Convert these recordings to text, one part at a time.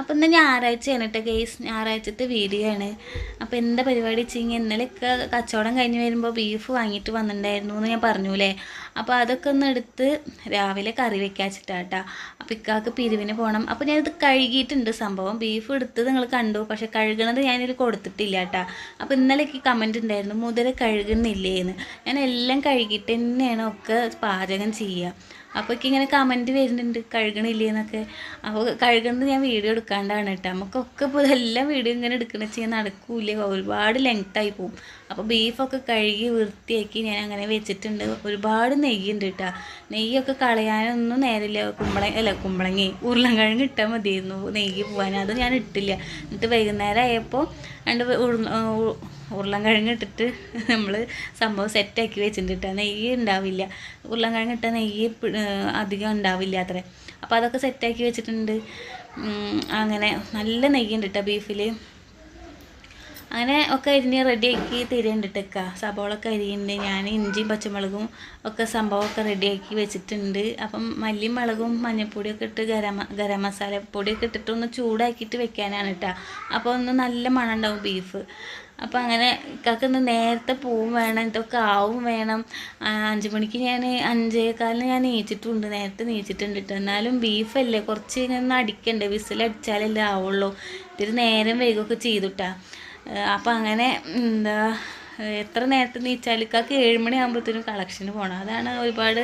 അപ്പോൾ ഇന്ന് ഞായറാഴ്ചയാണ് കേട്ടോ ഗെയ്സ് ഞായറാഴ്ചത്തെ വീഡിയോ ആണ്. അപ്പോൾ എന്താ പരിപാടി വെച്ചെങ്കിൽ ഇന്നലെയൊക്കെ കച്ചവടം കഴിഞ്ഞ് വരുമ്പോൾ ബീഫ് വാങ്ങിയിട്ട് വന്നിട്ടുണ്ടായിരുന്നു എന്ന് ഞാൻ പറഞ്ഞൂലേ അപ്പോൾ അതൊക്കെ ഒന്ന് എടുത്ത് രാവിലെ കറി വെക്കാച്ചിട്ടാട്ടാ അപ്പോൾ ഇക്കാക്ക് പിരിവിന് പോകണം അപ്പോൾ ഞാനിത് കഴുകിയിട്ടുണ്ട് സംഭവം. ബീഫ് എടുത്തത് നിങ്ങൾ കണ്ടു. പക്ഷെ കഴുകണത് ഞാനിതിൽ കൊടുത്തിട്ടില്ല കേട്ടാ അപ്പോൾ ഇന്നലേക്ക് കമന്റ് ഉണ്ടായിരുന്നു മുതൽ കഴുകുന്നില്ലേന്ന്. ഞാൻ എല്ലാം കഴുകിയിട്ട് തന്നെയാണ് ഒക്കെ പാചകം ചെയ്യുക അപ്പോൾ എനിക്ക് ഇങ്ങനെ കമന്റ് വരുന്നുണ്ട് കഴുകണില്ലേ എന്നൊക്കെ അപ്പോൾ കഴുകുന്നത് ഞാൻ വീഡിയോ എടുക്കാണ്ടാണ് കേട്ടോ നമുക്കൊക്കെ ഇപ്പോൾ വീഡിയോ ഇങ്ങനെ എടുക്കണ ചെയ്യാൻ നടക്കൂലേ ഒരുപാട് ലെങ്ത്തായി പോവും. അപ്പോൾ ബീഫൊക്കെ കഴുകി വൃത്തിയാക്കി ഞാൻ അങ്ങനെ വെച്ചിട്ടുണ്ട്. ഒരുപാട് നെയ്യുണ്ട് കേട്ടോ നെയ്യൊക്കെ കളയാനൊന്നും നേരമില്ല. കുമ്പള അല്ല കുമ്പളങ്ങി ഉരുളൻകിഴങ്ങ് ഇട്ടാൽ മതിയായിരുന്നു. നെയ്യ് പോകാൻ അത് ഞാൻ ഇട്ടില്ല. എന്നിട്ട് വൈകുന്നേരം ആയപ്പോൾ രണ്ട് ഉരുളൻകിഴങ്ങ് ഇട്ടിട്ട് നമ്മൾ സംഭവം സെറ്റാക്കി വെച്ചിട്ടുണ്ട് നെയ്യ് ഉണ്ടാവില്ല ഉരുളൻകിഴങ്ങ് ഇട്ട നെയ്യ് അധികം ഉണ്ടാവില്ല അത്രേ. അപ്പോൾ അതൊക്കെ സെറ്റാക്കി വെച്ചിട്ടുണ്ട്. അങ്ങനെ നല്ല നെയ്യുണ്ട് കേട്ടോ ബീഫിൽ അങ്ങനെ ഒക്കെ അരിഞ്ഞ് റെഡിയാക്കി തരുന്നുണ്ട് സബോളൊക്കെ അരിയുണ്ട്. ഞാൻ ഇഞ്ചിയും പച്ചമുളകും ഒക്കെ സംഭവമൊക്കെ റെഡിയാക്കി വെച്ചിട്ടുണ്ട്. അപ്പം മല്ലിയും മുളകും മഞ്ഞൾപ്പൊടിയൊക്കെ ഇട്ട് ഗരം ഗരം മസാല പൊടിയൊക്കെ ഇട്ടിട്ട് ഒന്ന് ചൂടാക്കിയിട്ട് വെക്കാനാണ് കേട്ടോ അപ്പോൾ ഒന്ന് നല്ല മണം ഉണ്ടാവും ബീഫ്. അപ്പം അങ്ങനെ ഇക്കാക്ക് ഒന്ന് നേരത്തെ പോവും വേണം ഇതൊക്കെ ആവും വേണം. അഞ്ച് മണിക്ക് ഞാൻ അഞ്ചേകാലിന് ഞാൻ നീച്ചിട്ടുണ്ട്. നേരത്തെ നീച്ചിട്ടുണ്ട് കേട്ടോ എന്നാലും ബീഫല്ലേ കുറച്ച് ഇങ്ങനെ ഒന്ന് അടിക്കണ്ടേ. വിസിലടിച്ചാലല്ലേ ആവുള്ളൂ. ഇത്തിരി നേരം വൈകുമൊക്കെ ചെയ്തുട്ടാ അപ്പം അങ്ങനെ എന്താ എത്ര നേരത്തെ നീച്ചാൽ ഇക്കാക്ക് ഏഴുമണി ആകുമ്പോഴത്തേനും കളക്ഷന് പോകണം അതാണ് ഒരുപാട്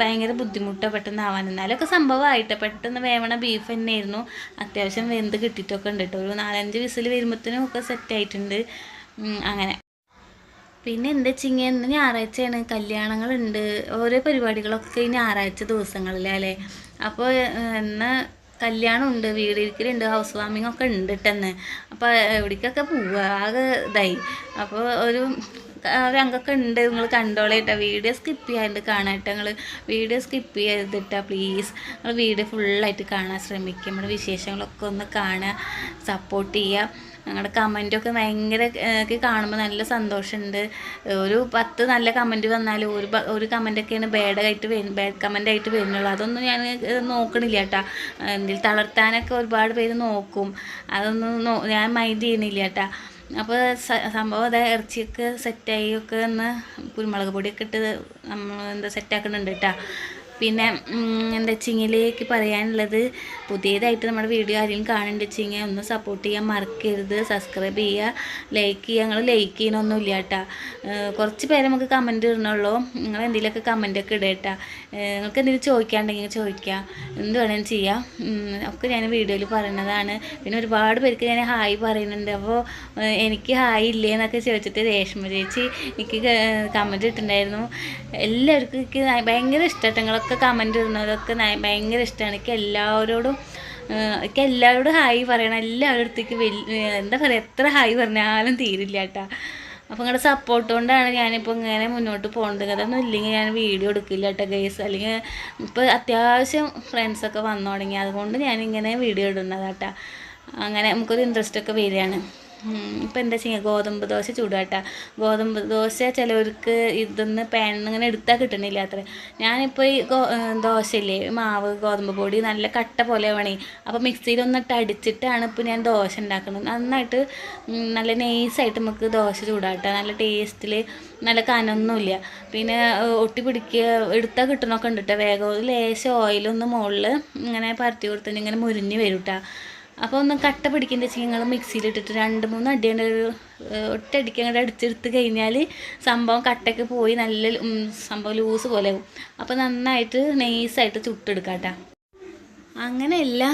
ഭയങ്കര ബുദ്ധിമുട്ടോ പെട്ടെന്ന് ആവാൻ എന്നാലൊക്കെ സംഭവമായിട്ട് പെട്ടെന്ന് വേവണ ബീഫ് തന്നെയായിരുന്നു. അത്യാവശ്യം വെന്ത് കിട്ടിയിട്ടൊക്കെ ഉണ്ട് കേട്ടോ ഒരു നാലഞ്ച് വിസിൽ വരുമ്പോഴത്തേനും ഒക്കെ സെറ്റ് ആയിട്ടുണ്ട്. അങ്ങനെ. പിന്നെ എന്താ വെച്ചിങ്ങനെ ഇന്ന് ഞായറാഴ്ചയാണ്. കല്യാണങ്ങളുണ്ട്. ഓരോ പരിപാടികളൊക്കെ ഈ ഞായറാഴ്ച ദിവസങ്ങളിലല്ലേ അപ്പോൾ ഇന്ന് കല്യാണമുണ്ട് വീടിരിക്കലുണ്ട് ഹൗസ് വാമിംഗ് ഒക്കെ ഉണ്ട് ഇട്ടെന്ന് അപ്പോൾ എവിടേക്കൊക്കെ പോവുക ആകെ ഇതായി. അപ്പോൾ ഒരു ഒരു ഉണ്ട്. നിങ്ങൾ കണ്ടോളേട്ടാ വീഡിയോ സ്കിപ്പ് ചെയ്യാണ്ട് കാണാട്ടോ. നിങ്ങൾ വീഡിയോ സ്കിപ്പ് ചെയ്തിട്ടാ പ്ലീസ് നിങ്ങൾ വീഡിയോ ഫുള്ളായിട്ട് കാണാൻ ശ്രമിക്കുക നമ്മുടെ വിശേഷങ്ങളൊക്കെ ഒന്ന് കാണുക സപ്പോർട്ട് ചെയ്യുക. ഞങ്ങളുടെ കമന്റൊക്കെ ഭയങ്കര കാണുമ്പോൾ നല്ല സന്തോഷമുണ്ട് ഒരു പത്ത് നല്ല കമന്റ് വന്നാലും ഒരു ഒരു കമന്റൊക്കെയാണ് ബാഡായിട്ട് വരും ബാഡ് കമന്റായിട്ട് വരുന്നുള്ളൂ. അതൊന്നും ഞാൻ നോക്കണില്ല കേട്ടോ എന്തിൽ തളർത്താനൊക്കെ ഒരുപാട് പേര് നോക്കും. അതൊന്നും ഞാൻ മൈൻഡ് ചെയ്യണില്ല കേട്ടോ അപ്പോൾ സംഭവം അതാ ഇറച്ചിയൊക്കെ സെറ്റായി ഒക്കെ ഒന്ന് കുരുമുളക് പൊടിയൊക്കെ ഇട്ട് നമ്മൾ എന്താ സെറ്റാക്കുന്നുണ്ട് കേട്ടാ പിന്നെ എന്താ വെച്ചെങ്കിലേക്ക് പറയാനുള്ളത് പുതിയതായിട്ട് നമ്മുടെ വീഡിയോ ആരെങ്കിലും കാണേണ്ട വെച്ചെങ്കിൽ ഒന്ന് സപ്പോർട്ട് ചെയ്യാൻ മറക്കരുത് സബ്സ്ക്രൈബ് ചെയ്യുക ലൈക്ക് ചെയ്യുക ഞങ്ങൾ ലൈക്ക് ചെയ്യണമൊന്നുമില്ല കേട്ടാ. കുറച്ച് പേര് നമുക്ക് കമന്റ് ഇടണുള്ളൂ. നിങ്ങൾ എന്തെങ്കിലുമൊക്കെ കമന്റൊക്കെ ഇടുക കേട്ടാ. നിങ്ങൾക്ക് എന്തെങ്കിലും ചോദിക്കാണ്ടെങ്കിൽ ചോദിക്കാം. എന്ത് വേണമെങ്കിലും ചെയ്യാം. ഒക്കെ ഞാൻ വീഡിയോയിൽ പറയുന്നതാണ് പിന്നെ ഒരുപാട് പേർക്ക് ഞാൻ ഹായ് പറയുന്നുണ്ട്. അപ്പോൾ എനിക്ക് ഹായ് ഇല്ലേ എന്നൊക്കെ ചോദിച്ചിട്ട് രേഷ്മ ചേച്ചി എനിക്ക് കമന്റ് ഇട്ടിട്ടുണ്ടായിരുന്നു. എല്ലാവർക്കും എനിക്ക് ഭയങ്കര ഇഷ്ടമായിട്ട് നിങ്ങളൊക്കെ കമന്റ് ഇടുന്നതൊക്കെ ഭയങ്കര ഇഷ്ടമാണ് എനിക്ക് എല്ലാവരോടും എനിക്ക് എല്ലാവരോടും ഹായ് പറയണം. എല്ലാവരുടെ വലിയ എന്താ പറയുക എത്ര ഹായ് പറഞ്ഞാലും തീരില്ല കേട്ടോ. അപ്പോൾ നിങ്ങളുടെ സപ്പോർട്ട് കൊണ്ടാണ് ഞാനിപ്പോൾ ഇങ്ങനെ മുന്നോട്ട് പോകുന്നത് അതൊന്നും ഇല്ലെങ്കിൽ ഞാൻ വീഡിയോ എടുക്കില്ല കേട്ടോ ഗേസ് അല്ലെങ്കിൽ ഇപ്പോൾ അത്യാവശ്യം ഫ്രണ്ട്സൊക്കെ വന്നു തുടങ്ങി. അതുകൊണ്ട് ഞാനിങ്ങനെ വീഡിയോ ഇടുന്നതാട്ടാ അങ്ങനെ നമുക്കൊരു ഇൻട്രസ്റ്റ് ഒക്കെ വരികയാണ്. ഇപ്പം എന്താ ചെയ്യുക ഗോതമ്പ് ദോശ ചൂടാട്ടാ. ഗോതമ്പ് ദോശ ചിലവർക്ക് ഇതൊന്ന് പാനിൽ ഇങ്ങനെ എടുത്താൽ കിട്ടണില്ല അത്ര. ഞാനിപ്പോൾ ഈ ഗോ ദോശയില്ലേ മാവ് ഗോതമ്പ് പൊടി നല്ല കട്ട പോലെ വേണേ. അപ്പോൾ മിക്സിയിൽ ഒന്നിട്ട് അടിച്ചിട്ടാണ് ഇപ്പോൾ ഞാൻ ദോശ ഉണ്ടാക്കുന്നത് നന്നായിട്ട് നല്ല നൈസായിട്ട് നമുക്ക് ദോശ ചൂടാട്ടോ. നല്ല ടേസ്റ്റിൽ നല്ല കനൊന്നുമില്ല പിന്നെ ഒട്ടി പിടിക്കുക എടുത്താൽ കിട്ടണമൊക്കെ ഉണ്ട് കേട്ടോ വേഗം. ലേശം ഓയിലൊന്ന് മുകളിൽ ഇങ്ങനെ പരത്തി കൊടുത്തിട്ട് ഇങ്ങനെ മുരിഞ്ഞ് വരും കേട്ടോ അപ്പോൾ ഒന്ന് കട്ട പിടിക്കേണ്ട വെച്ചാൽ നിങ്ങൾ മിക്സിയിലിട്ടിട്ട് രണ്ട് മൂന്ന് അടിയുടെ ഒരു ഒറ്റയടിക്ക് അങ്ങോട്ട് അടിച്ചെടുത്ത് കഴിഞ്ഞാൽ സംഭവം കട്ടയ്ക്ക് പോയി നല്ല സംഭവം ലൂസ് പോലെ ആവും. അപ്പോൾ നന്നായിട്ട് നൈസായിട്ട് ചുട്ടെടുക്കാം കേട്ടോ അങ്ങനെ എല്ലാ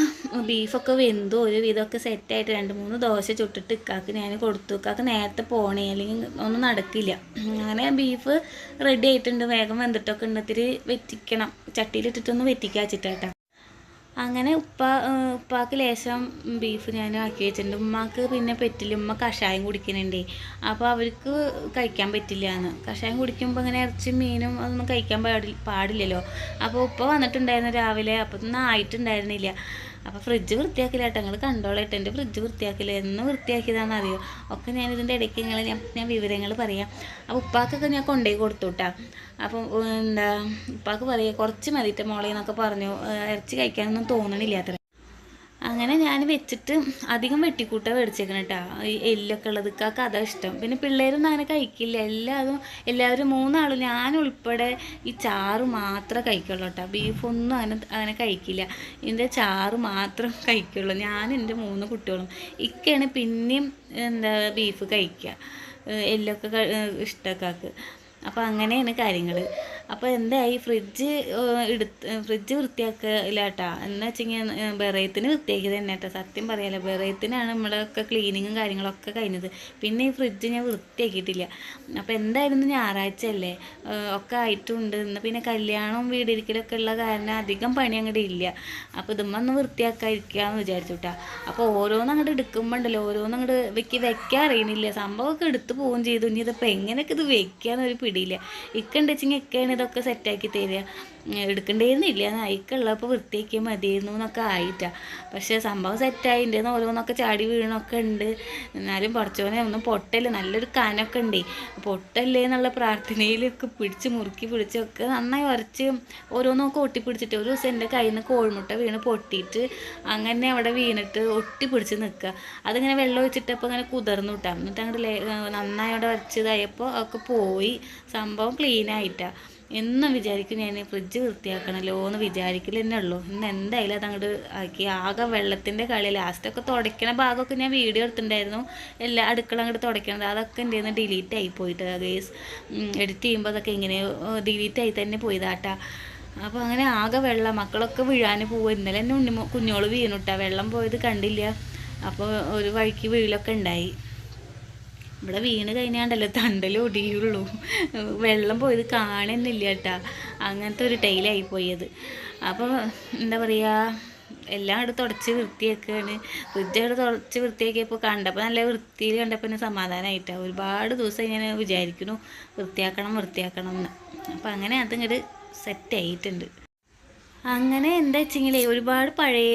ബീഫൊക്കെ വെന്തു ഒരു വിധമൊക്കെ സെറ്റായിട്ട് രണ്ട് മൂന്ന് ദോശ ചുട്ടിട്ട് ഇക്കാക്ക് ഞാൻ കൊടുത്തു. ഇക്കാക്ക് നേരത്തെ പോണേ അല്ലെങ്കിൽ ഒന്നും നടക്കില്ല. അങ്ങനെ ബീഫ് റെഡി ആയിട്ടുണ്ട്. വേഗം വെന്തിട്ടൊക്കെ ഉണ്ട് ഇത്തിരി വെറ്റിക്കണം. ചട്ടിയിലിട്ടിട്ടൊന്ന് വെച്ചിട്ടാട്ടാ അങ്ങനെ ഉപ്പ ഉപ്പാക്ക് ലേശം ബീഫ് ഞാൻ ആക്കി വെച്ചിട്ടുണ്ട്. ഉമ്മാക്ക് പിന്നെ പറ്റില്ല ഉമ്മ കഷായം കുടിക്കുന്നുണ്ടേ അപ്പോൾ അവർക്ക് കഴിക്കാൻ പറ്റില്ല എന്ന് കഷായം കുടിക്കുമ്പോൾ അങ്ങനെ ഇറച്ചി മീനും അതൊന്നും കഴിക്കാൻ പാടി പാടില്ലല്ലോ. അപ്പോൾ ഉപ്പ വന്നിട്ടുണ്ടായിരുന്നു രാവിലെ. അപ്പോൾ ഒന്നും ആയിട്ടുണ്ടായിരുന്നില്ല. അപ്പോൾ ഫ്രിഡ്ജ് വൃത്തിയാക്കില്ല കേട്ടോ. നിങ്ങൾ കണ്ടോളട്ടെ എന്റെ ഫ്രിഡ്ജ് വൃത്തിയാക്കില്ല. എന്ന് വൃത്തിയാക്കിയതാണെന്ന് അറിയോ ഒക്കെ ഞാൻ ഇതിന്റെ ഇടയ്ക്ക് നിങ്ങൾ ഞാൻ ഞാൻ വിവരങ്ങൾ പറയാം. അപ്പോൾ ഉപ്പാക്കൊക്കെ ഞാൻ കൊണ്ടുപോയി കൊടുത്തു കേട്ടോ അപ്പം എന്താ ഉപ്പാക്ക് പറയുക കുറച്ച് മതിയിട്ട് മോളെ എന്നൊക്കെ പറഞ്ഞു. ഇറച്ചി കഴിക്കാനൊന്നും തോന്നണില്ല അത്ര. അങ്ങനെ ഞാൻ വെച്ചിട്ട് അധികം വെട്ടിക്കൂട്ട മേടിച്ചേക്കണം കേട്ടോ ഈ എല്ലൊക്കെ ഉള്ളത് ഇക്കാക്ക് അതാ ഇഷ്ടം. പിന്നെ പിള്ളേരൊന്നും അങ്ങനെ കഴിക്കില്ല. എല്ലാവരും എല്ലാവരും മൂന്നാളും ഞാൻ ഉൾപ്പെടെ ഈ ചാറ് മാത്രമേ കഴിക്കുള്ളൂ കേട്ടോ ബീഫൊന്നും അങ്ങനെ അങ്ങനെ കഴിക്കില്ല. ഇതിന്റെ ചാറ് മാത്രം കഴിക്കുള്ളൂ. ഞാൻ എന്റെ മൂന്ന് കുട്ടികളും ഇക്കയാണ് പിന്നെയും എന്താ ബീഫ് കഴിക്കുക. എല്ലൊക്കെ ഇഷ്ടക്കാക്ക്. അപ്പോൾ അങ്ങനെയാണ് കാര്യങ്ങൾ അപ്പോൾ എന്തായി? ഫ്രിഡ്ജ് എടുത്ത് ഫ്രിഡ്ജ് വൃത്തിയാക്കില്ല കേട്ടോ എന്ന് വെച്ചിങ്ങനെ ബെറയത്തിന് വൃത്തിയാക്കിയത് തന്നെ കേട്ടോ സത്യം പറയാലോ ബെറയത്തിനാണ് നമ്മളൊക്കെ ക്ലീനിങ്ങും കാര്യങ്ങളൊക്കെ കഴിഞ്ഞത്. പിന്നെ ഈ ഫ്രിഡ്ജ് ഞാൻ വൃത്തിയാക്കിയിട്ടില്ല. അപ്പോൾ എന്തായിരുന്നു? ഞായറാഴ്ച അല്ലേ? ഒക്കെ ആയിട്ടുണ്ട്. ഇന്ന് പിന്നെ കല്യാണവും വീടിരിക്കലൊക്കെ ഉള്ള കാരണം അധികം പണി അങ്ങോട്ട് ഇല്ല. അപ്പോൾ ഇതുമ്മ ഒന്ന് വൃത്തിയാക്കാതിരിക്കുകയെന്ന് വിചാരിച്ചു കേട്ടോ അപ്പോൾ ഓരോന്നും അങ്ങോട്ട് എടുക്കുമ്പോൾ ഉണ്ടല്ലോ ഓരോന്നും അങ്ങോട്ട് വെക്ക് വെക്കാൻ അറിയണില്ല. സംഭവമൊക്കെ എടുത്ത് പോവുകയും ചെയ്തു. ഇനി ഇതിപ്പോൾ എങ്ങനെയൊക്കെ ഇത് വെക്കാന്നൊരു പിടിയില്ല. ഇക്കണ്ടെച്ചിങ്ങനെ ഇതൊക്കെ സെറ്റാക്കി തരിക. എടുക്കണ്ടേന്നില്ല നയിക്കുള്ളപ്പോൾ വൃത്തിയാക്കിയാൽ മതിയായിരുന്നു എന്നൊക്കെ ആയിട്ടാ. പക്ഷേ സംഭവം സെറ്റായി. എന്റെ ഓരോന്നൊക്കെ ചാടി വീണൊക്കെ ഉണ്ട് എന്നാലും പഠിച്ചോനെ ഒന്നും പൊട്ടല്ലേ? നല്ലൊരു കനൊക്കെ ഉണ്ട് പൊട്ടല്ലേ എന്നുള്ള പ്രാർത്ഥനയിലൊക്കെ പിടിച്ച് മുറുക്കി പിടിച്ചൊക്കെ നന്നായി ഉരച്ച് ഓരോന്നൊക്കെ ഒട്ടിപ്പിടിച്ചിട്ട് ഒരു ദിവസം എന്റെ കയ്യിൽ നിന്ന് കോഴിമുട്ട വീണ് പൊട്ടിയിട്ട് അങ്ങനെ അവിടെ വീണിട്ട് ഒട്ടി പിടിച്ച് നിൽക്കുക അതിങ്ങനെ വെള്ളം ഒഴിച്ചിട്ടപ്പോൾ അങ്ങനെ കുതിർന്നു വിട്ടാ എന്നിട്ട് അങ്ങോട്ട് നന്നായി അവിടെ വരച്ചതായപ്പോൾ ഒക്കെ പോയി. സംഭവം ക്ലീൻ ആയിട്ടാ. എന്നും വിചാരിക്കും ഞാൻ ഫ്രിഡ്ജ് വൃത്തിയാക്കണമല്ലോ എന്ന് വിചാരിക്കൽ തന്നെ ഉള്ളൂ. ഇന്ന് എന്തായാലും അത് അങ്ങോട്ട് ആക്കി. ആകെ വെള്ളത്തിന്റെ കളി ലാസ്റ്റൊക്കെ തുടയ്ക്കണ ഭാഗമൊക്കെ ഞാൻ വീഡിയോ എടുത്തിട്ടുണ്ടായിരുന്നു. എല്ലാ അടുക്കള അങ്ങോട്ട് തുടയ്ക്കണത് അതൊക്കെ എന്റെ നിന്ന് ഡിലീറ്റ് ആയി പോയിട്ട്. ഗേസ് എഡിറ്റ് ചെയ്യുമ്പോൾ അതൊക്കെ ഇങ്ങനെ ഡിലീറ്റ് ആയി തന്നെ പോയതാട്ടാ. അപ്പോൾ അങ്ങനെ ആകെ വെള്ളം. മക്കളൊക്കെ വീഴാൻ പോവുക ഇന്നലെ തന്നെ ഉണ്ണിമോ കുഞ്ഞോൾ വീണുട്ടാ. വെള്ളം പോയത് കണ്ടില്ല. അപ്പോൾ ഒരു വഴിക്ക് വീഴലൊക്കെ ഉണ്ടായി. ഇവിടെ വീണ് കഴിഞ്ഞാണ്ടല്ലോ തണ്ടൽ ഒടിയുള്ളൂ. വെള്ളം പോയത് കാണുന്നില്ല കേട്ടാ. അങ്ങനത്തെ ഒരു ടൈലായി പോയത്. അപ്പോൾ എന്താ പറയുക എല്ലാം അവിടെ തുടച്ച് വൃത്തിയാക്കുകയാണ് ഫ്രിഡ്ജ് അവിടെ തുടച്ച് വൃത്തിയാക്കിയപ്പോൾ കണ്ടപ്പോൾ നല്ല വൃത്തിയിൽ കണ്ടപ്പോൾ തന്നെ സമാധാനമായിട്ടാണ് ഒരുപാട് ദിവസം ഞാൻ വിചാരിക്കുന്നു വൃത്തിയാക്കണം വൃത്തിയാക്കണം എന്ന്. അപ്പോൾ അങ്ങനെ അതിങ്ങോട്ട് സെറ്റായിട്ടുണ്ട് അങ്ങനെ എന്താ വെച്ചെങ്കിലേ ഒരുപാട് പഴയ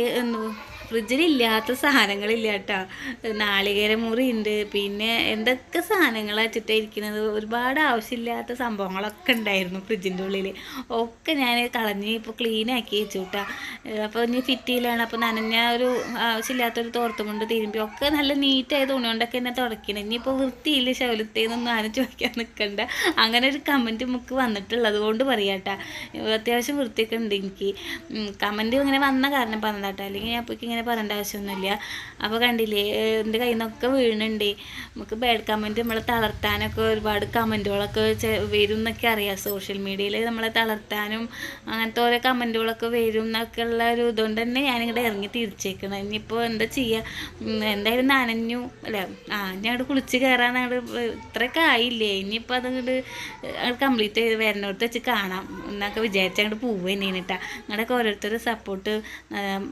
എന്തു ഫ്രിഡ്ജിലില്ലാത്ത സാധനങ്ങളില്ല കേട്ടോ. നാളികേര മുറി ഉണ്ട് പിന്നെ എന്തൊക്കെ സാധനങ്ങളാണ് വെച്ചിട്ടാ ഇരിക്കുന്നത്? ഒരുപാട് ആവശ്യമില്ലാത്ത സംഭവങ്ങളൊക്കെ ഉണ്ടായിരുന്നു ഫ്രിഡ്ജിന്റെ ഉള്ളിൽ ഒക്കെ ഞാൻ കളഞ്ഞ് ഇപ്പോൾ ക്ലീൻ ആക്കി വെച്ചു കേട്ടോ. അപ്പോൾ ഇനി ഫിറ്റിയിലാണ് അപ്പോൾ നനഞ്ഞ ഒരു ആവശ്യമില്ലാത്തൊരു തോർത്തും കൊണ്ട് തിരുമ്പി ഒക്കെ നല്ല നീറ്റായ തുണി കൊണ്ടൊക്കെ എന്നെ തുടക്കണം ഇനിയിപ്പോൾ വൃത്തിയില്ല ശൗലത്തേന്നൊന്നും ആരും ചോദിക്കാൻ നിൽക്കണ്ട അങ്ങനെ ഒരു കമന്റ് നമുക്ക് വന്നിട്ടുള്ളത് കൊണ്ട് പറയാട്ടാ അത്യാവശ്യം വൃത്തിയൊക്കെ ഉണ്ട് എനിക്ക്. കമന്റ് ഇങ്ങനെ വന്ന കാരണം പറഞ്ഞതാട്ടോ. അല്ലെങ്കിൽ ഞാൻ അപ്പോൾ ഇങ്ങനെ പറയേണ്ട ആവശ്യമൊന്നുമില്ല. അപ്പോൾ കണ്ടില്ലേ എന്റെ കയ്യിൽ നിന്നൊക്കെ വീണുണ്ട്. നമുക്ക് ബാഡ് കമന്റ് നമ്മളെ തളർത്താനൊക്കെ ഒരുപാട് കമന്റുകളൊക്കെ വരും എന്നൊക്കെ അറിയാം. സോഷ്യൽ മീഡിയയിൽ നമ്മളെ തളർത്താനും അങ്ങനത്തെ ഓരോ കമന്റുകളൊക്കെ വരും എന്നൊക്കെ ഉള്ള ഒരു ഇതുകൊണ്ട് തന്നെ ഞാനിങ്ങോട്ട് ഇറങ്ങി തിരിച്ചേക്കണം. ഇനിയിപ്പോൾ എന്താ ചെയ്യുക എന്തായാലും നനഞ്ഞു അല്ല? ആ അവിടെ കുളിച്ച് കയറാൻ അങ്ങോട്ട് ഇത്രയൊക്കെ ആയില്ലേ? ഇനിയിപ്പോൾ അതങ്ങോട്ട് കംപ്ലീറ്റ് ചെയ്ത് വരുന്നിടത്ത് വെച്ച് കാണാം. എന്നൊക്കെ വിചാരിച്ച് അങ്ങോട്ട് പോവുക തന്നെയാണ് കേട്ടോ നിങ്ങളുടെയൊക്കെ ഓരോരുത്തരുടെ സപ്പോർട്ട്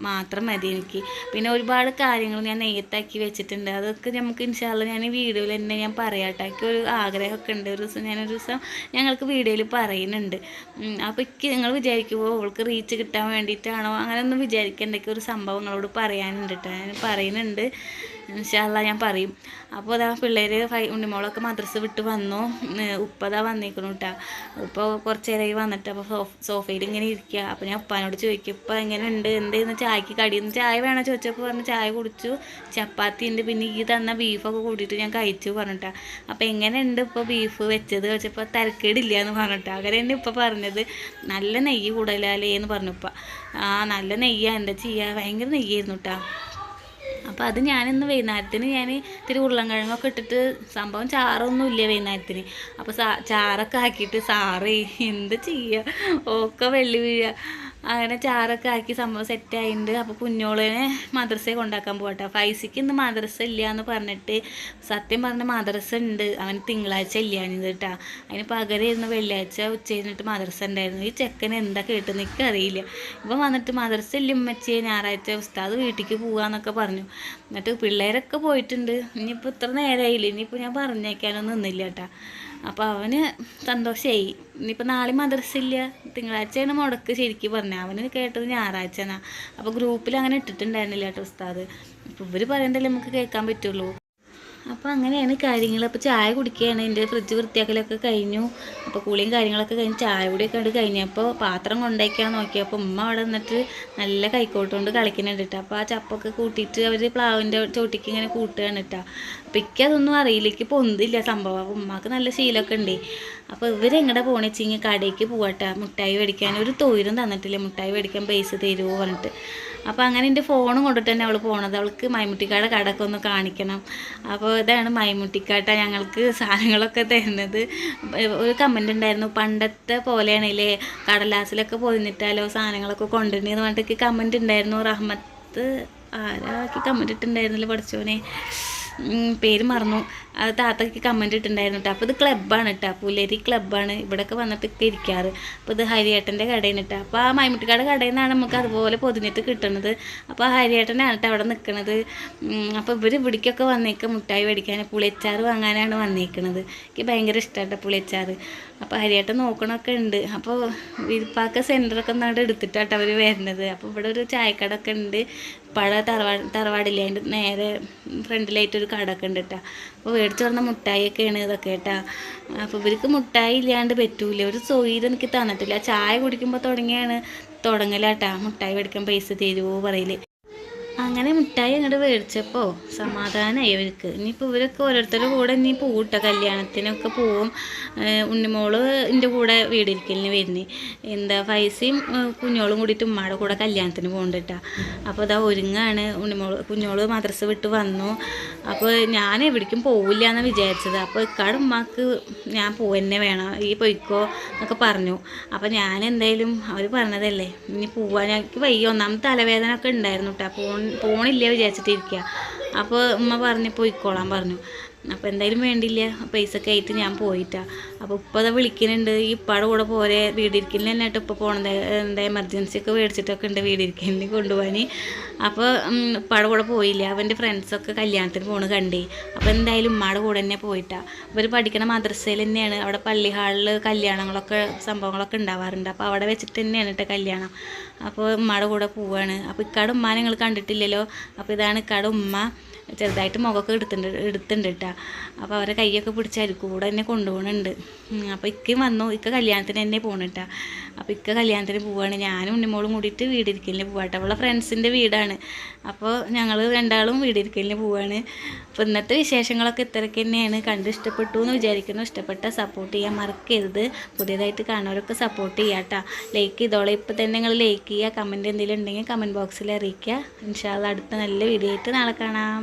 മാത്രം മതി എനിക്ക് പിന്നെ ഒരുപാട് കാര്യങ്ങൾ ഞാൻ നെയ്യത്താക്കി വെച്ചിട്ടുണ്ട്. അതൊക്കെ നമുക്ക് ഇൻഷാല്ല ഞാൻ ഈ വീഡിയോയിൽ തന്നെ ഞാൻ പറയാട്ടെ. എനിക്ക് ഒരു ആഗ്രഹമൊക്കെ ഉണ്ട്. ഒരു ദിവസം ഞാനൊരു ദിവസം ഞങ്ങൾക്ക് വീഡിയോയിൽ പറയുന്നുണ്ട്. അപ്പോൾ എനിക്ക് നിങ്ങൾ വിചാരിക്കുമോ അവൾക്ക് റീച്ച് കിട്ടാൻ വേണ്ടിയിട്ടാണോ? അങ്ങനെയൊന്നും വിചാരിക്കേണ്ട. ഒരു സംഭവം നിങ്ങളോട് പറയാനുണ്ട് കേട്ടോ ഞാൻ പറയുന്നുണ്ട്. ഇൻഷാല്ല ഞാൻ പറയും. അപ്പോൾ അതാ പിള്ളേർ ഉണ്ണിമോളൊക്കെ മദ്രസ് വിട്ട് വന്നു. ഉപ്പതാ വന്നേക്കണു കേട്ടോ ഉപ്പ കുറച്ച് നേരമായി വന്നിട്ട് അപ്പോൾ സോഫ സോഫയിൽ ഇങ്ങനെ ഇരിക്കുക അപ്പോൾ ഞാൻ ഉപ്പാനോട് ചോദിക്കും ഇപ്പം എങ്ങനെ ഉണ്ട് എന്തെന്ന്? ചായക്ക് കടിയെന്ന്? ചായ വേണോ? ചോദിച്ചപ്പോൾ പറഞ്ഞു ചായ കുടിച്ചു. ചപ്പാത്തി ഉണ്ട് പിന്നെ ഈ തന്ന ബീഫൊക്കെ കൂടിയിട്ട് ഞാൻ കഴിച്ചു പറഞ്ഞിട്ടാ അപ്പോൾ എങ്ങനെയുണ്ട് ഇപ്പോൾ ബീഫ് വെച്ചത്? ചോദിച്ചപ്പോൾ തരക്കേടില്ല എന്ന് പറഞ്ഞിട്ടാ അങ്ങനെ തന്നെ ഇപ്പം പറഞ്ഞത്. നല്ല നെയ്യ് കൂടുതലല്ലേ എന്ന് പറഞ്ഞു ഉപ്പ. ആ നല്ല നെയ്യാ. എന്താ ചെയ്യുക ഭയങ്കര നെയ്യായിരുന്നു കേട്ടോ അപ്പോൾ അത് ഞാനിന്ന് വൈകുന്നേരത്തിന് ഞാൻ ഇത്തിരി ഉരുളൻകിഴങ്ങൊക്കെ ഇട്ടിട്ട് സംഭവം ചാറൊന്നും ഇല്ല വൈകുന്നേരത്തിന് അപ്പോൾ ചാറൊക്കെ ആക്കിയിട്ട് സാറേ എന്ത് ചെയ്യുക ഒക്കെ വെള്ളി വീഴുക അങ്ങനെ ചാറൊക്കെ ആക്കി സംഭവം സെറ്റായിട്ടുണ്ട് അപ്പോൾ കുഞ്ഞോളിനെ മദ്രസയിൽ കൊണ്ടാക്കാൻ പോകട്ടെ ഫൈസിക്ക് ഇന്ന് മദ്രസ ഇല്ല എന്ന് പറഞ്ഞിട്ട് സത്യം പറഞ്ഞ മദ്രസ ഉണ്ട് അവൻ തിങ്കളാഴ്ച ഇല്ലാഞ്ഞത് കേട്ടോ അതിന് പകരമായിരുന്നു വെള്ളിയാഴ്ച ഉച്ച കഴിഞ്ഞിട്ട് മദ്രസ ഉണ്ടായിരുന്നു ഈ ചെക്കൻ എന്താ കേട്ടെന്ന് എനിക്ക് അറിയില്ല ഇപ്പം വന്നിട്ട് മദ്രസ ഇല്ല ഉമ്മച്ചേ ഞായറാഴ്ച ഉസ്താദ് വീട്ടിലേക്ക് പോകാമെന്നൊക്കെ പറഞ്ഞു. എന്നിട്ട് പിള്ളേരൊക്കെ പോയിട്ടുണ്ട്. ഇനിയിപ്പോൾ ഇത്ര നേരമായില്ല ഇനിയിപ്പോൾ ഞാൻ പറഞ്ഞേക്കാനൊന്നും നിന്നില്ല കേട്ടാ അപ്പോൾ അവന് സന്തോഷമായി ഇനിയിപ്പോൾ നാളെ മദ്രസ ഇല്ല തിങ്കളാഴ്ചയാണ് മുടക്ക് ശരിക്കും പറഞ്ഞത് അവന് കേട്ടത് ഞായറാഴ്ച എന്നാണ് അപ്പോൾ ഗ്രൂപ്പിൽ അങ്ങനെ ഇട്ടിട്ടുണ്ടായിരുന്നില്ല കേട്ടോ ഉസ്താദ്. അപ്പോൾ ഇവർ പറയുന്നതല്ലേ നമുക്ക് കേൾക്കാൻ പറ്റുള്ളൂ? അപ്പോൾ അങ്ങനെയാണ് കാര്യങ്ങൾ അപ്പോൾ ചായ കുടിക്കുകയാണ് എന്റെ ഫ്രിഡ്ജ് വൃത്തിയാക്കലൊക്കെ കഴിഞ്ഞു. അപ്പോൾ കുളിയും കാര്യങ്ങളൊക്കെ കഴിഞ്ഞ് ചായ കുടിയൊക്കെ കണ്ട് കഴിഞ്ഞപ്പോൾ പാത്രം കൊണ്ടേക്കാൻ നോക്കിയപ്പോൾ ഉമ്മ അവിടെ നിന്നിട്ട് നല്ല കൈക്കോട്ട് കൊണ്ട് കളിക്കുന്നുണ്ട് കേട്ടോ അപ്പോൾ ആ ചപ്പൊക്കെ കൂട്ടിയിട്ട് അവർ പ്ലാവിന്റെ ചോട്ടിക്ക് ഇങ്ങനെ കൂട്ടുകയാണ് കേട്ടോ അപ്പോൾ എനിക്ക് അതൊന്നും അറിയില്ല. എനിക്ക് പൊന്തില്ല സംഭവം. അപ്പോൾ ഉമ്മാക്ക് നല്ല ശീലമൊക്കെ ഉണ്ട്. അപ്പോൾ ഇവരെങ്ങടെ പോണെച്ചിങ്ങി കടയ്ക്ക് പോകട്ടെ മുട്ടായി മേടിക്കാൻ ഒരു തൊയിലും തന്നിട്ടില്ല. മുട്ടായി മേടിക്കാൻ പൈസ തരുമോ പറഞ്ഞിട്ട്. അപ്പോൾ അങ്ങനെ എന്റെ ഫോണും കൊണ്ടിട്ട് തന്നെ അവൾ പോണത്. അവൾക്ക് മൈമുട്ടിക്കാട് കടക്കൊന്ന് ഒന്ന് കാണിക്കണം. അപ്പോൾ ഇതാണ് മൈമുട്ടിക്കാട്ട ഞങ്ങൾക്ക് സാധനങ്ങളൊക്കെ തരുന്നത്. ഒരു കമന്റ് ഉണ്ടായിരുന്നു പണ്ടത്തെ പോലെയാണല്ലേ കടലാസിലൊക്കെ പോയിന്നിട്ടാലോ സാധനങ്ങളൊക്കെ കൊണ്ടുവരണമെന്ന് പറഞ്ഞിട്ട് കമന്റ് ഉണ്ടായിരുന്നു. റഹ്മത്ത് ആരാക്കി കമന്റ് ഇട്ടുണ്ടായിരുന്നില്ല പഠിച്ചോനെ പേര് മറന്നു. അത് താത്തക്ക് കമന്റ് ഇട്ടിട്ടുണ്ടായിരുന്നു കേട്ടോ അപ്പോൾ ഇത് ക്ലബ്ബാണ് കേട്ടോ പുലരി ക്ലബ്ബാണ് ഇവിടെയൊക്കെ വന്നിട്ട് ഒക്കെ ഇരിക്കാറ്. അപ്പോൾ ഇത് ഹരിയേട്ടന്റെ നിന്ന് കേട്ടോ അപ്പോൾ ആ മൈമുട്ടിക്കാട് കടയിൽ നിന്നാണ് നമുക്ക് അതുപോലെ പൊതിഞ്ഞിട്ട് കിട്ടുന്നത് അപ്പോൾ ഹരിയേട്ടനാണ് കേട്ടോ അവിടെ നിൽക്കുന്നത് അപ്പോൾ ഇവർ ഇവിടേക്കൊക്കെ വന്നേക്കുക മുട്ടായി മേടിക്കാൻ പുളിയച്ചാറ് വാങ്ങാനാണ് വന്നേക്കുന്നത് എനിക്ക് ഭയങ്കര ഇഷ്ടമാണ് പുളിയച്ചാറ്. അപ്പോൾ ഹരിയേട്ടൻ നോക്കണമൊക്കെ ഉണ്ട്. അപ്പോൾ വിരിപ്പാക്ക സെന്ററൊക്കെ ഒന്നാണ്ട് എടുത്തിട്ടാട്ടോ അവർ വരുന്നത്. അപ്പോൾ ഇവിടെ ഒരു ചായക്കടൊക്കെ ഉണ്ട്. പഴ തറവാട് തറവാടില്ലേ? അതിന്റെ നേരെ ഫ്രണ്ടിലായിട്ടൊരു കടയൊക്കെ ഉണ്ട് കേട്ടോ അപ്പോൾ മേടിച്ച് പറഞ്ഞ മുട്ടായിയൊക്കെയാണ് ഇതൊക്കെ കേട്ടോ അപ്പോൾ ഇവർക്ക് മുട്ടായി ഇല്ലാണ്ട് പറ്റൂല. ഒരു സൊയ്ത് എനിക്ക് തന്നിട്ടില്ല. ചായ കുടിക്കുമ്പോൾ തുടങ്ങിയാണ് തുടങ്ങലാട്ടാ. മുട്ടായി മേടിക്കാൻ പൈസ തരുമോ പറയൽ. അങ്ങനെ മിഠായി അങ്ങോട്ട് മേടിച്ചപ്പോൾ സമാധാനമായി ഇവർക്ക്. ഇനിയിപ്പോൾ ഇവരൊക്കെ ഓരോരുത്തരുടെ കൂടെ ഇനി പോകട്ടെ കല്യാണത്തിനൊക്കെ പോവും. ഉണ്ണിമോൾ എന്റെ കൂടെ വീടിരിക്കലിന് വരുന്നേ. എന്താ ഫൈസയും കുഞ്ഞോളും കൂടിയിട്ട് ഉമ്മയുടെ കൂടെ കല്യാണത്തിന് പോകുന്നുണ്ട് അപ്പോൾ അതാ ഒരുങ്ങാണ്. ഉണ്ണിമോൾ കുഞ്ഞോൾ മദ്രസ വിട്ട് വന്നു. അപ്പോൾ ഞാൻ എവിടേക്കും പോവില്ല എന്ന് വിചാരിച്ചത്. അപ്പോൾ ഇക്കാട് ഉമ്മക്ക് ഞാൻ പോവന്നെ വേണം. ഈ പൊയ്ക്കോ എന്നൊക്കെ പറഞ്ഞു. അപ്പോൾ ഞാൻ എന്തായാലും അവർ പറഞ്ഞതല്ലേ ഇനി പോവാൻ എനിക്ക് വയ്യ. ഒന്നാമത്തെ തലവേദന ഒക്കെ ഉണ്ടായിരുന്നു കേട്ടോ പോൺ പോണില്ല വിചാരിച്ചിട്ടിരിക്കുക അപ്പോൾ ഉമ്മ പറഞ്ഞു പോയിക്കോളാൻ പറഞ്ഞു. അപ്പോൾ എന്തായാലും വേണ്ടില്ല. പൈസ ഒക്കെ ആയിട്ട് ഞാൻ പോയിട്ടാ. അപ്പോൾ ഇപ്പം അതാ വിളിക്കുന്നുണ്ട് ഈ ഇപ്പാടെ കൂടെ പോരെ വീടിരിക്കലിന് ഇപ്പോൾ പോകണത് എന്താ എമർജൻസി ഒക്കെ മേടിച്ചിട്ടൊക്കെ ഉണ്ട് വീടിരിക്കലിന് കൊണ്ടുപോകാൻ അപ്പോൾ ഇപ്പാടെ കൂടെ പോയില്ല. അവന്റെ ഫ്രണ്ട്സൊക്കെ കല്യാണത്തിന് പോണ് കണ്ടേ. അപ്പോൾ എന്തായാലും ഉമ്മയുടെ കൂടെ തന്നെ പോയിട്ടാ. ഇവർ പഠിക്കണ മദ്രസയിൽ തന്നെയാണ്. അവിടെ പള്ളി ഹാളിൽ കല്യാണങ്ങളൊക്കെ സംഭവങ്ങളൊക്കെ ഉണ്ടാവാറുണ്ട്. അപ്പോൾ അവിടെ വെച്ചിട്ട് തന്നെയാണ് കേട്ടോ കല്യാണം. അപ്പോൾ ഉമ്മയുടെ കൂടെ പോവാണ്. അപ്പോൾ ഇക്കാട് ഉമ്മ നിങ്ങൾ കണ്ടിട്ടില്ലല്ലോ? അപ്പോൾ ഇതാണ് ഇക്കാട് ഉമ്മ. ചെറുതായിട്ട് മുഖമൊക്കെ എടുത്തിട്ടുണ്ട് എടുത്തിട്ടുണ്ട് കേട്ടോ അപ്പോൾ അവരെ കൈയൊക്കെ പിടിച്ചായിരിക്കും. കൂടെ എന്നെ കൊണ്ടുപോകുന്നുണ്ട് അപ്പോൾ ഇക്കയും വന്നു. ഇക്ക കല്യാണത്തിന് തന്നെ പോകണം കേട്ടോ അപ്പോൾ ഇക്ക കല്യാണത്തിന് പോവുകയാണ് ഞാനും ഉണ്ണിമോളും കൂടിയിട്ട് വീടിരിക്കലിന് പോവാട്ടോ അവളെ ഫ്രണ്ട്സിന്റെ വീടാണ്. അപ്പോൾ ഞങ്ങൾ രണ്ടാളും വീടിരിക്കലിന് പോവുകയാണ് അപ്പോൾ ഇന്നത്തെ വിശേഷങ്ങളൊക്കെ ഇത്രയൊക്കെ തന്നെയാണ്. കണ്ട് ഇഷ്ടപ്പെട്ടു എന്ന് വിചാരിക്കുന്നു. ഇഷ്ടപ്പെട്ട സപ്പോർട്ട് ചെയ്യാൻ മറക്കരുത്. പുതിയതായിട്ട് കാണുന്നവരൊക്കെ സപ്പോർട്ട് ചെയ്യാം കേട്ടോ ലൈക്ക് ചെയ്തോളെ. ഇപ്പോൾ തന്നെ നിങ്ങൾ ലൈക്ക് ചെയ്യുക കമന്റ് എന്തെങ്കിലും ഉണ്ടെങ്കിൽ കമന്റ് ബോക്സിൽ അറിയിക്കുക ഇൻഷാല്ല അടുത്ത നല്ല വീഡിയോ ആയിട്ട് നാളെ കാണാം.